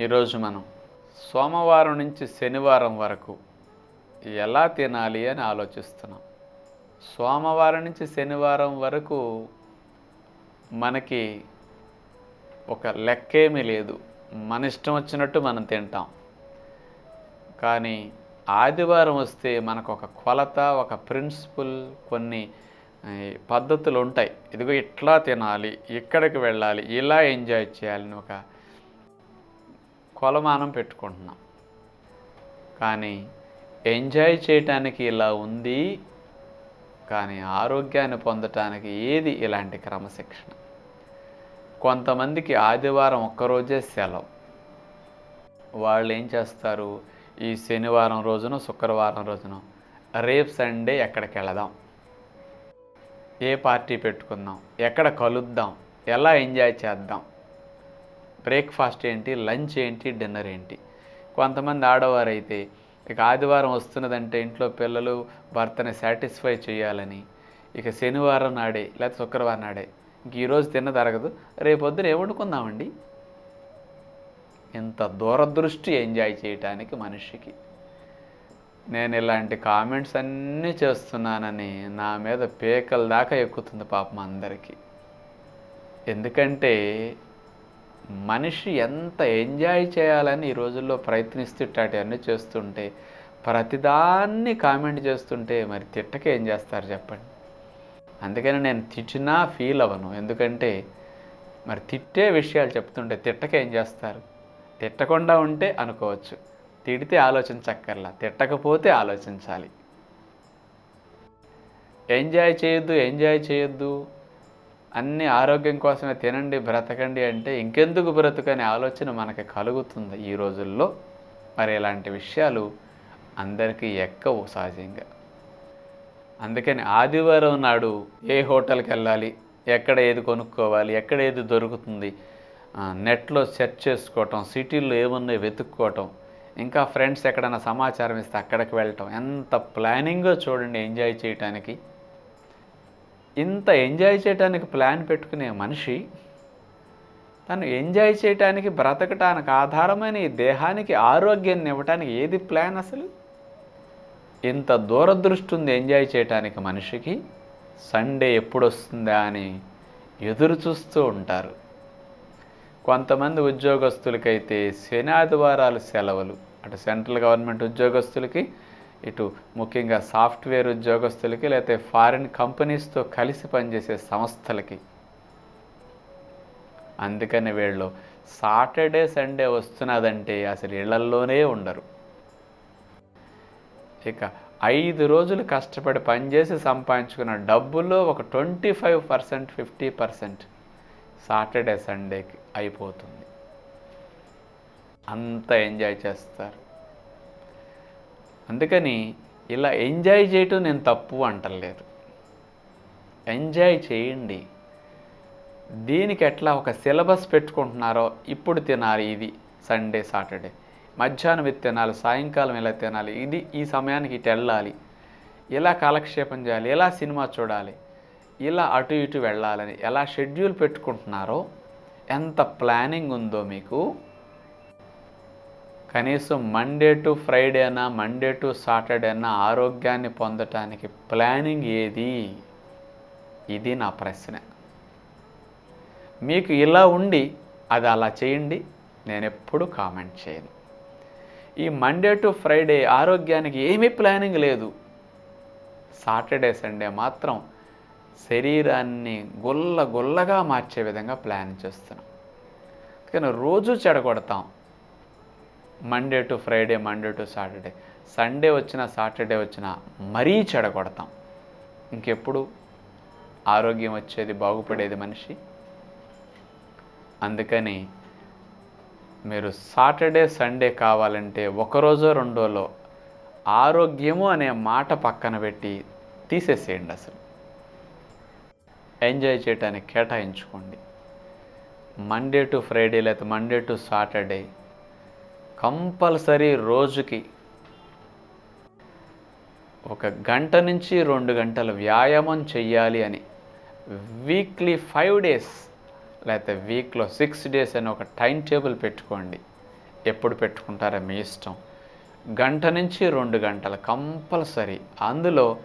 ఈరోజు మనం సోమవారం నుంచి శనివారం వరకు ఎలా తినాలి అని ఆలోచిస్తున్నాం. సోమవారం నుంచి శనివారం వరకు మనకి ఒక లెక్కేమీ లేదు. మన ఇష్టం వచ్చినట్టు మనం తింటాం. కానీ ఆదివారం వస్తే మనకు ఒక కొలత ఒక ప్రిన్సిపల్ కొన్ని పద్ధతులు ఉంటాయి. ఇదిగో ఇట్లా తినాలి ఇక్కడికి వెళ్ళాలి ఇలా ఎంజాయ్ చేయాలని ఒక కొలమానం పెట్టుకుంటున్నాం. కానీ ఎంజాయ్ చేయటానికి ఇలా ఉంది కానీ ఆరోగ్యాన్ని పొందటానికి ఏది ఇలాంటి క్రమశిక్షణ? కొంతమందికి ఆదివారం ఒక్కరోజే సెలవు. వాళ్ళు ఏం చేస్తారు? ఈ శనివారం రోజున శుక్రవారం రోజున రేపు సండే ఎక్కడికి వెళదాం? ఏ పార్టీ పెట్టుకుందాం? ఎక్కడ కలుద్దాం? ఎలా ఎంజాయ్ చేద్దాం? బ్రేక్ఫాస్ట్ ఏంటి లంచ్ ఏంటి డిన్నర్ ఏంటి? కొంతమంది ఆడవారు అయితే ఇక ఆదివారం వస్తున్నదంటే ఇంట్లో పిల్లలు భర్తని సాటిస్ఫై చేయాలని ఇక శనివారం నాడే లేకపోతే శుక్రవారం నాడే ఇంక ఈరోజు తిన్న తరగదు రేపొద్దున ఏ వండుకుందామండి? ఇంత దూరదృష్టి ఎంజాయ్ చేయటానికి మనిషికి. నేను ఇలాంటి కామెంట్స్ అన్నీ చేస్తున్నానని నా మీద పేకల దాకా ఎక్కుతుంది పాపం అందరికీ. ఎందుకంటే మనిషి ఎంత ఎంజాయ్ చేయాలని ఈ రోజుల్లో ప్రయత్నిస్తూ అన్నీ చేస్తుంటే ప్రతిదాన్ని కామెంట్ చేస్తుంటే మరి తిట్టక ఏం చేస్తారు చెప్పండి? అందుకని నేను తిట్టినా ఫీల్ అవ్వను. ఎందుకంటే మరి తిట్టే విషయాలు చెప్తుంటే తిట్టక ఏం చేస్తారు? తిట్టకుండా ఉంటే అనుకోవచ్చు. తిడితే ఆలోచించక్కర్లా. తిట్టకపోతే ఆలోచించాలి. ఎంజాయ్ చేయొద్దు ఎంజాయ్ చేయొద్దు. అన్ని ఆరోగ్యం కోసమే తినండి బ్రతకండి అంటే ఇంకెందుకు బ్రతుకనే ఆలోచన మనకి కలుగుతుంది ఈ రోజుల్లో. మరి ఇలాంటి విషయాలు అందరికీ ఎక్కవు సహజంగా. అందుకని ఆదివారం నాడు ఏ హోటల్కి వెళ్ళాలి ఎక్కడ ఏది కొనుక్కోవాలి ఎక్కడ ఏది దొరుకుతుంది నెట్లో సెర్చ్ చేసుకోవటం సిటీల్లో ఏమున్నాయి వెతుక్కోవటం ఇంకా ఫ్రెండ్స్ ఎక్కడైనా సమాచారం ఇస్తే అక్కడికి వెళ్ళటం ఎంత ప్లానింగో చూడండి ఎంజాయ్ చేయటానికి. ఇంత ఎంజాయ్ చేయడానికి ప్లాన్ పెట్టుకునే మనిషి తను ఎంజాయ్ చేయటానికి బ్రతకటానికి ఆధారమైన ఈ దేహానికి ఆరోగ్యాన్ని ఇవ్వటానికి ఏది ప్లాన్ అసలు? ఇంత దూరదృష్టి ఉంది ఎంజాయ్ చేయటానికి మనిషికి. సండే ఎప్పుడు వస్తుందా అని ఎదురు చూస్తూ ఉంటారు. కొంతమంది ఉద్యోగస్తులకైతే శని ఆదివారాలు సెలవులు. అటు సెంట్రల్ గవర్నమెంట్ ఉద్యోగస్తులకి ఇటు ముఖ్యంగా సాఫ్ట్వేర్ ఉద్యోగస్తులకి లేకపోతే ఫారిన్ కంపెనీస్తో కలిసి పనిచేసే సంస్థలకి. అందుకని వీళ్ళు సాటర్డే సండే వస్తున్నదంటే అసలు ఇళ్ళల్లోనే ఉండరు. ఇక ఐదు రోజులు కష్టపడి పనిచేసి సంపాదించుకున్న డబ్బుల్లో ఒక twenty five percent fifty percent Saturday సండేకి అయిపోతుంది. అంత ఎంజాయ్ చేస్తారు. అందుకని ఇలా ఎంజాయ్ చేయటం నేను తప్పు అంటలేదు. ఎంజాయ్ చేయండి. దీనికి ఎట్లా ఒక సిలబస్ పెట్టుకుంటున్నారో ఇప్పుడు తినాలి ఇది సండే సాటర్డే. మధ్యాహ్నం ఇది తినాలి సాయంకాలం ఇలా తినాలి ఇది ఈ సమయానికి ఇటు వెళ్ళాలి. ఇలా కాలక్షేపం చేయాలి ఇలా సినిమా చూడాలి ఇలా అటు ఇటు వెళ్ళాలని ఎలా షెడ్యూల్ పెట్టుకుంటున్నారో ఎంత ప్లానింగ్ ఉందో మీకు కనీసం మండే టు ఫ్రైడే అయినా మండే టు సాటర్డే అయినా ఆరోగ్యాన్ని పొందటానికి ప్లానింగ్ ఏది? ఇది నా ప్రశ్న. మీకు ఇలా ఉండి అది అలా చేయండి నేను ఎప్పుడు కామెంట్ చేయను. ఈ మండే టు ఫ్రైడే ఆరోగ్యానికి ఏమీ ప్లానింగ్ లేదు. సాటర్డే సండే మాత్రం శరీరాన్ని గుల్ల గుల్లగా మార్చే విధంగా ప్లాన్ చేస్తున్నాం. కానీ రోజు చెడగొడతాం. Monday to Friday Monday to Saturday Sunday వచ్చిన సాటర్డే వచ్చిన మరీ చెడగొడతాం. ఇంకెప్పుడు? ఆరోగ్యం వచ్చేది బాగుపడేది మనిషి. అందుకని మీరు సాటర్డే సండే కావాలంటే ఒకరోజో రెండోలో ఆరోగ్యము అనే మాట పక్కన పెట్టి తీసేసేయండి అసలు. ఎంజాయ్ చేయడానికి కేటాయించుకోండి. మండే టు ఫ్రైడే లేకపోతే మండే టు సాటర్డే కంపల్సరీ రోజుకి ఒక గంట నుంచి రెండు గంటలు వ్యాయామం చెయ్యాలి అని. వీక్లీ ఫైవ్ డేస్ లేకపోతే వీక్లో సిక్స్ డేస్ అని ఒక టైం టేబుల్ పెట్టుకోండి. ఎప్పుడు పెట్టుకుంటారో మీ ఇష్టం. గంట నుంచి రెండు గంటలు కంపల్సరీ. అందులో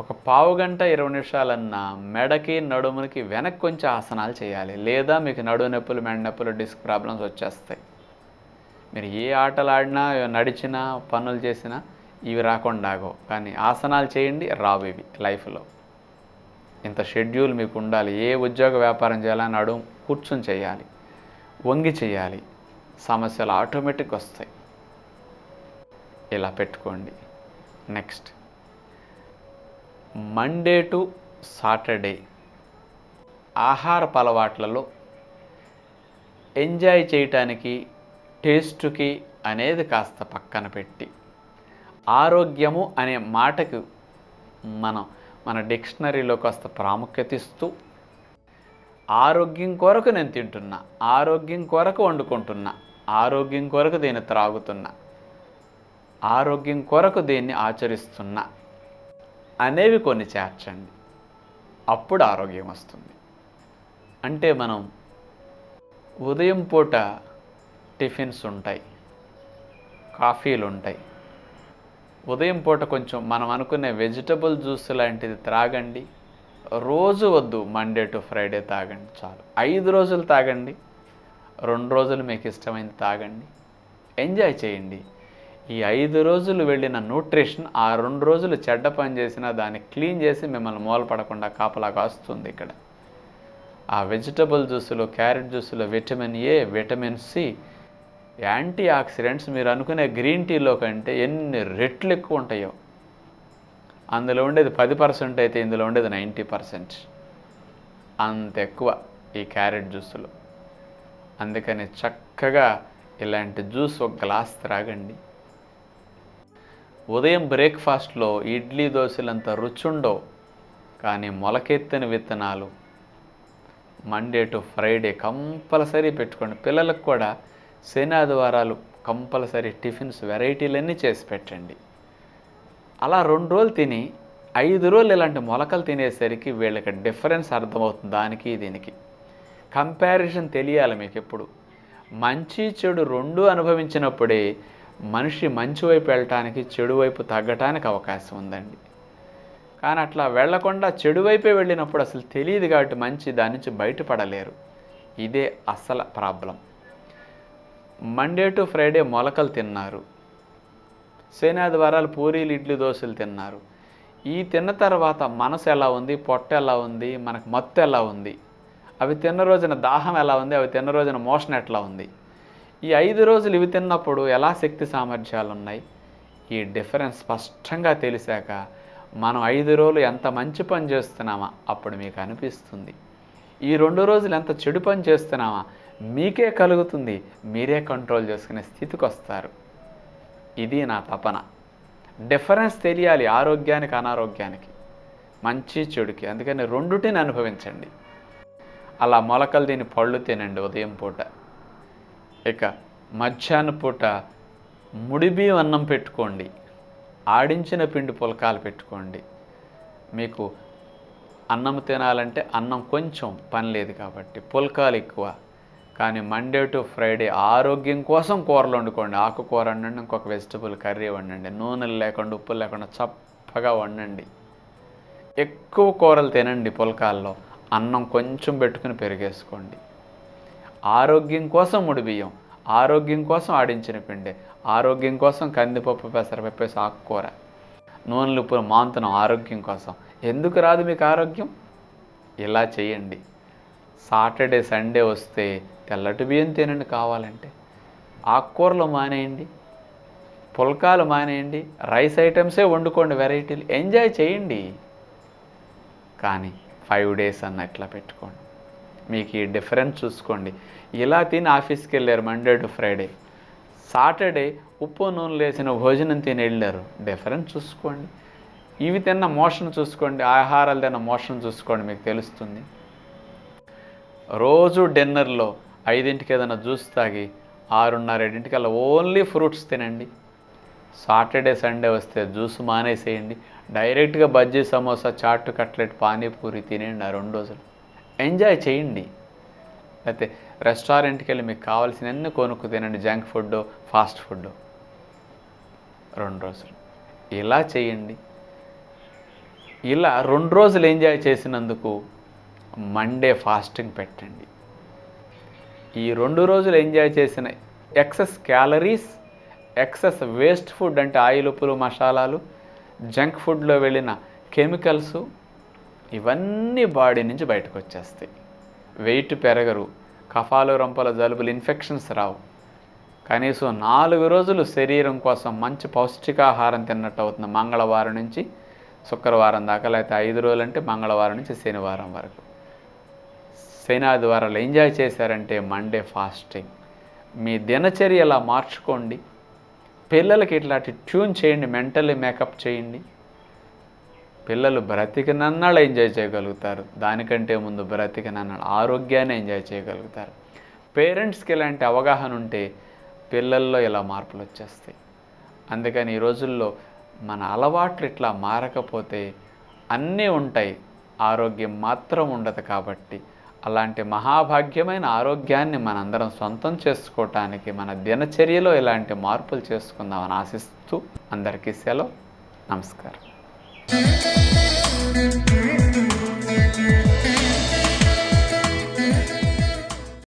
ఒక పావు గంట ఇరవై నిమిషాలన్నా మెడకి నడుములకి వెనక్కి కొంచెం ఆసనాలు చేయాలి. లేదా మీకు నడుము నొప్పులు మెడ నొప్పులు డిస్క్ ప్రాబ్లమ్స్ వచ్చేస్తాయి. మీరు ఏ ఆటలు ఆడినా నడిచినా పనులు చేసినా ఇవి రాకుండా ఆగో కానీ ఆసనాలు చేయండి రావు ఇవి లైఫ్లో. ఇంత షెడ్యూల్ మీకు ఉండాలి. ఏ ఉద్యోగ వ్యాపారం చేయాలని అడు కూర్చొని చేయాలి. వంగి చేయాలి. సమస్యలు ఆటోమేటిక్ వస్తాయి. ఇలా పెట్టుకోండి. నెక్స్ట్. మండే టు సాటర్డే ఆహారపు అలవాట్లలో ఎంజాయ్ చేయటానికి టేస్టుకి అనేది కాస్త పక్కన పెట్టి. ఆరోగ్యము అనే మాటకు మనం మన డిక్షనరీలో కాస్త ప్రాముఖ్యత ఇస్తూ ఆరోగ్యం కొరకు నేను తింటున్నా ఆరోగ్యం కొరకు వండుకుంటున్నా ఆరోగ్యం కొరకు దీన్ని త్రాగుతున్నా ఆరోగ్యం కొరకు దీన్ని ఆచరిస్తున్నా అనేవి కొన్ని చేర్చండి. అప్పుడు ఆరోగ్యం వస్తుంది. అంటే మనం ఉదయం పూట టిఫిన్స్ ఉంటాయి కాఫీలు ఉంటాయి. ఉదయం పూట కొంచెం మనం అనుకునే వెజిటబుల్ జ్యూస్ లాంటిది త్రాగండి. రోజు వద్దు మండే టు ఫ్రైడే తాగండి చాలు. ఐదు రోజులు తాగండి రెండు రోజులు మీకు ఇష్టమైంది తాగండి. ఎంజాయ్ చేయండి. ఈ ఐదు రోజులు వెళ్ళిన న్యూట్రిషన్ ఆ రెండు రోజులు చెడ్డ పని చేసినా దాన్ని క్లీన్ చేసి మిమ్మల్ని మూలపడకుండా కాపలా కాస్తుంది ఇక్కడ. ఆ వెజిటబుల్ జ్యూసులో carrot జ్యూసులో vitamin A vitamin C anti oxidants మీరు అనుకునే గ్రీన్ టీలో కంటే ఎన్ని రెట్లు ఎక్కువ ఉంటాయో. అందులో ఉండేది పది పర్సెంట్ అయితే ఇందులో ఉండేది నైంటీ పర్సెంట్. అంత ఎక్కువ ఈ క్యారెట్ జ్యూస్లో. అందుకని చక్కగా ఇలాంటి జ్యూస్ ఒక గ్లాస్ త్రాగండి. ఉదయం బ్రేక్ఫాస్ట్లో ఇడ్లీ దోశలంత రుచుండవు కానీ మొలకెత్తిన విత్తనాలు మండే టు ఫ్రైడే కంపల్సరీ పెట్టుకోండి. పిల్లలకు కూడా శని కంపల్సరీ టిఫిన్స్ వెరైటీలన్నీ చేసి పెట్టండి. అలా రెండు రోజులు తిని ఐదు రోజులు ఇలాంటి మొలకలు తినేసరికి వీళ్ళకి డిఫరెన్స్ అర్థమవుతుంది దానికి దీనికి. కంపారిజన్ తెలియాలి మీకు ఎప్పుడు. మంచి చెడు రెండు అనుభవించినప్పుడే మనిషి మంచి వైపు వెళ్ళటానికి చెడు వైపు తగ్గటానికి అవకాశం ఉందండి. కానీ అట్లా వెళ్ళకుండా చెడు వైపే వెళ్ళినప్పుడు అసలు తెలియదు కాబట్టి మంచి దాని నుంచి బయటపడలేరు. ఇదే అసలు ప్రాబ్లం. మండే టు ఫ్రైడే మొలకలు తిన్నారు. శనాదివారాలు పూరీలు ఇడ్లీ దోశలు తిన్నారు. ఈ తిన్న తర్వాత మనసు ఎలా ఉంది? పొట్ట ఎలా ఉంది? మనకు మత్తు ఎలా ఉంది? అవి తిన్న రోజున దాహం ఎలా ఉంది? అవి తిన్న రోజున మోషన్ ఎట్లా ఉంది? ఈ ఐదు రోజులు ఇవి తిన్నప్పుడు ఎలా శక్తి సామర్థ్యాలు ఉన్నాయి? ఈ డిఫరెన్స్ స్పష్టంగా తెలిసాక మనం ఐదు రోజులు ఎంత మంచి పని చేస్తున్నామా అప్పుడు మీకు అనిపిస్తుంది. ఈ రెండు రోజులు ఎంత చెడు పని చేస్తున్నామా మీకే కలుగుతుంది. మీరే కంట్రోల్ చేసుకునే స్థితికి వస్తారు. ఇది నా తపన. డిఫరెన్స్ తెలియాలి ఆరోగ్యానికి అనారోగ్యానికి. మంచి చెడుకి. అందుకని రెండుటిని అనుభవించండి. అలా మొలకలు దీని పళ్ళు తినండి ఉదయం పూట. ఇక మధ్యాహ్న పూట ముడిబి అన్నం పెట్టుకోండి. ఆడించిన పిండి పులకాలు పెట్టుకోండి. మీకు అన్నం తినాలంటే అన్నం కొంచెం పని లేదు కాబట్టి పుల్కాలు ఎక్కువ. కానీ మండే టు ఫ్రైడే ఆరోగ్యం కోసం కూరలు వండుకోండి. ఆకుకూర వండండి ఇంకొక వెజిటబుల్ కర్రీ వండండి. నూనెలు లేకుండా ఉప్పులు లేకుండా చప్పగా వండండి. ఎక్కువ కూరలు తినండి పుల్కాల్లో. అన్నం కొంచెం పెట్టుకుని పెరిగేసుకోండి. ఆరోగ్యం కోసం ముడి బియ్యం ఆరోగ్యం కోసం ఆడించిన పిండి ఆరోగ్యం కోసం కందిపప్పు పెసరపప్పేసి ఆకుకూర నూనెలు ఉప్పు మాంతనం ఆరోగ్యం కోసం. ఎందుకు రాదు మీకు ఆరోగ్యం? ఇలా చేయండి సాటర్డే సండే వస్తే తెల్లటి బియ్యం తినండి కావాలంటే. ఆకుకూరలు మానేయండి. పుల్కాలు మానేయండి. రైస్ ఐటమ్సే వండుకోండి వెరైటీలు. ఎంజాయ్ చేయండి కానీ ఫైవ్ డేస్ అన్న ఇట్లా పెట్టుకోండి. మీకు ఈ డిఫరెన్స్ చూసుకోండి. ఇలా తిని ఆఫీస్కి వెళ్ళారు మండే టు ఫ్రైడే. సాటర్డే ఉప్పు నూనె లేసిన భోజనం తిని వెళ్ళారు. డిఫరెన్స్ చూసుకోండి. ఇవి తిన్న మోషన్ చూసుకోండి ఆహారాలు తిన్న మోషన్ చూసుకోండి మీకు తెలుస్తుంది. రోజు డిన్నర్లో ఐదింటికి ఏదైనా జ్యూస్ తాగి ఆరున్నర ఏడింటికల్లా ఓన్లీ ఫ్రూట్స్ తినండి. సాటర్డే సండే వస్తే జ్యూస్ మానేసేయండి. డైరెక్ట్గా బజ్జీ సమోసా చాట్ కట్లెట్ పానీపూరి తినేయండి ఆ రెండు రోజులు. ఎంజాయ్ చేయండి. అయితే రెస్టారెంట్కి వెళ్ళి మీకు కావాల్సినవన్నీ కొనుక్కు తినండి జంక్ ఫుడ్ ఫాస్ట్ ఫుడ్ రెండు రోజులు. ఇలా చేయండి. ఇలా రెండు రోజులు ఎంజాయ్ చేసినందుకు మండే ఫాస్టింగ్ పెట్టండి. ఈ రెండు రోజులు ఎంజాయ్ చేసిన excess calories excess waste food అంటే ఆయిల్ ఉప్పులు మసాలాలు జంక్ ఫుడ్లో వెళ్ళిన కెమికల్స్ ఇవన్నీ బాడీ నుంచి బయటకు వచ్చేస్తాయి. వెయిట్ పెరగరు కఫాలు రంపల జలుబులు ఇన్ఫెక్షన్స్ రావు. కనీసం నాలుగు రోజులు శరీరం కోసం మంచి పౌష్టికాహారం తిన్నట్టు అవుతుంది మంగళవారం నుంచి శుక్రవారం దాకా లేకపోతే ఐదు రోజులు అంటే మంగళవారం నుంచి శనివారం వరకు. శనాదివారాలు ఎంజాయ్ చేశారంటే మండే ఫాస్టింగ్ మీ దినచర్య ఇలా మార్చుకోండి. పిల్లలకి ఇట్లాంటి ట్యూన్ చేయండి మెంటల్లీ మేకప్ చేయండి. పిల్లలు బ్రతికినన్నాళ్ళు ఎంజాయ్ చేయగలుగుతారు. దానికంటే ముందు బ్రతికినన్నాళ్ళు ఆరోగ్యాన్ని ఎంజాయ్ చేయగలుగుతారు. పేరెంట్స్కి ఇలాంటి అవగాహన ఉంటే పిల్లల్లో ఇలా మార్పులు వచ్చేస్తాయి. అందుకని ఈ రోజుల్లో మన అలవాట్లు ఇట్లా మారకపోతే అన్నీ ఉంటాయి. ఆరోగ్యం మాత్రం ఉండదు కాబట్టి. అలాంటి మహాభాగ్యమైన ఆరోగ్యాన్ని మనందరం సొంతం చేసుకోవటానికి మన దినచర్యలో ఇలాంటి మార్పులు చేసుకుందామని ఆశిస్తూ అందరికీ సెలవు. నమస్కారం.